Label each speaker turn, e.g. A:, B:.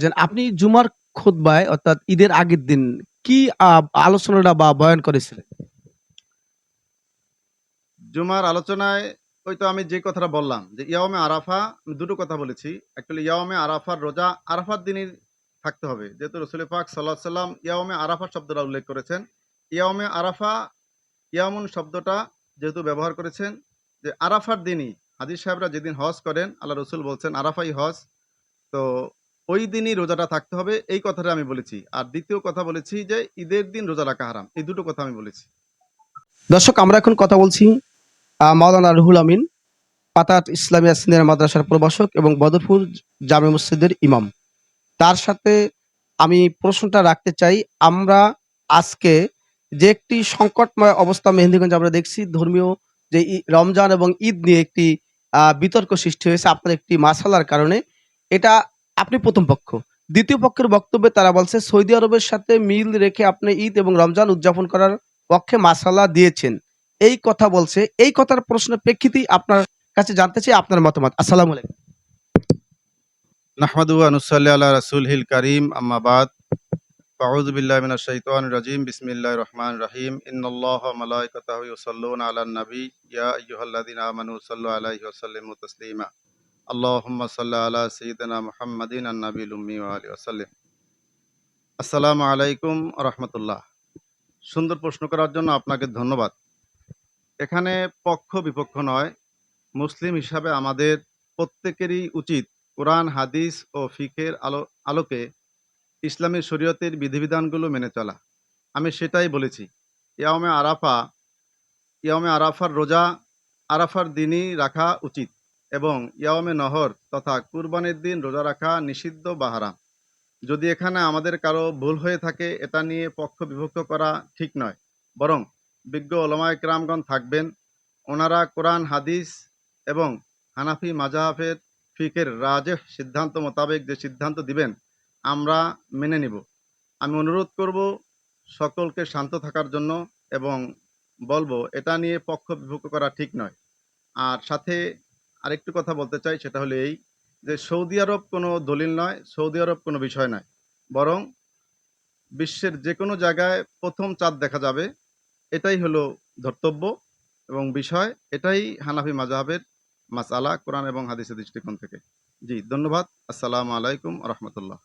A: যে আপনি জুমার খুতবায় অর্থাৎ ঈদের আগের দিন কি আলোচনাটা বা বয়ান করেছিলেন?
B: জুমার আলোচনায় ওই তো আমি যে কথাটা বললাম যে ইয়াওমে আরাফা, আমি দুটো কথা বলেছি। অ্যাকচুয়ালি ইয়াওমে আরাফার রোজা আরাফার দিনই থাকতে হবে। যেহেতু রসুল পাক সাল্লাহ সাল্লাম ইয়াওমে আরাফা শব্দটা উল্লেখ করেছেন। ইয়াওমে আরাফা, ইয়ামুন শব্দটা যেহেতু ব্যবহার করেছেন, যে আরাফার দিনই হাজির সাহেবরা যেদিন হজ করেন, আল্লাহ রসুল বলছেন আরাফাই হজ। তো ওই দিনই রোজাটা থাকতে হবে, এই কথাটা আমি বলেছি। আর দ্বিতীয় কথা বলেছি যে, ঈদের দিন রোজা রাখা হারাম। এই দুটো কথা আমি বলেছি।
A: দর্শক, আমরা এখন কথা বলছি মাওলানা রুহুল আমিন পাতাট ইসলামিয়া সিনিয়র মাদ্রাসার প্রভাষক এবং বদরপুর জামে মসজিদের ইমাম। তার সাথে আমি প্রশ্নটা রাখতে চাই, আমরা আজকে যে একটি সংকটময় অবস্থা মেহেন্দিগঞ্জ আমরা দেখছি, ধর্মীয় যে রমজান এবং ঈদ নিয়ে একটি বিতর্ক সৃষ্টি হয়েছে, আপনার একটি মাসালার কারণে। এটা আপনি প্রথম পক্ষ দ্বিতীয় পক্ষের বক্তব্যে তারা বলছে সৌদি আরবের সাথে মিল রেখে আপনি ঈদ এবং রমজান উদযাপন করার পক্ষে মাসালা দিয়েছেন এই কথা বলছে এই কথার প্রশ্নের প্রেক্ষিতেই আপনার কাছে জানতে চাই আপনার মতামত আসসালামু আলাইকুম
B: নাহমাদু আনুসাল্লি আল্লাহ রাসুল হিল করিম আম্মাবাদ أعوذ بالله من الشيطان الرجيم بسم الله الرحمن الرحيم إن الله وملائكته يصلون على النبي يا أيها الذين آمنوا صلوا عليه وسلموا تسليما আল্লাহম্মা সাল্লাহ আলা সঈদানা আন্নাবিল উম্মি আলী আসসালামু আলাইকুম রহমতুল্লাহ। সুন্দর প্রশ্ন করার জন্য আপনাকে ধন্যবাদ। এখানে পক্ষ বিপক্ষ নয়, মুসলিম হিসাবে আমাদের প্রত্যেকেরই উচিত কোরআন, হাদিস ও ফিকের আলো, আলোকে ইসলামী শরীয়তের বিধিবিধানগুলো মেনে চলা। আমি সেটাই বলেছি ইয়ামে আরাফা ইয়ামে আরাফার রোজা, আরাফার দিনই রাখা উচিত। এবং ইয়ামে নহর তথা কুরবানির দিন রোজা রাখা নিষিদ্ধ বা হারাম যদি এখানে আমাদের কারও ভুল হয়ে থাকে, এটা নিয়ে পক্ষ বিভক্ত করা ঠিক নয়। বরং বিজ্ঞ ওলামায় ক্রামগণ থাকবেন, ওনারা কোরআন, হাদিস এবং হানাফি মাজাহাফের ফিকের রাজেহ সিদ্ধান্ত মোতাবেক যে সিদ্ধান্ত দিবেন, আমরা মেনে নিব। আমি অনুরোধ করব সকলকে শান্ত থাকার জন্য এবং বলব, এটা নিয়ে পক্ষ বিভক্ত করা ঠিক নয়। আর সাথে আরেকটু কথা বলতে চাই, সেটা হলো এই যে সৌদি আরব কোনো দলিল নয়, সৌদি আরব কোনো বিষয় নয়। বরং বিশ্বের যে কোনো জায়গায় প্রথম চাঁদ দেখা যাবে, এটাই হলো ধর্তব্য এবং বিষয়, এটাই হানাফি মাজাহাবের মাসালা কোরআন এবং হাদিসের দৃষ্টিকোণ থেকে। জি, ধন্যবাদ। আসসালামু আলাইকুম রহমতুল্লাহ।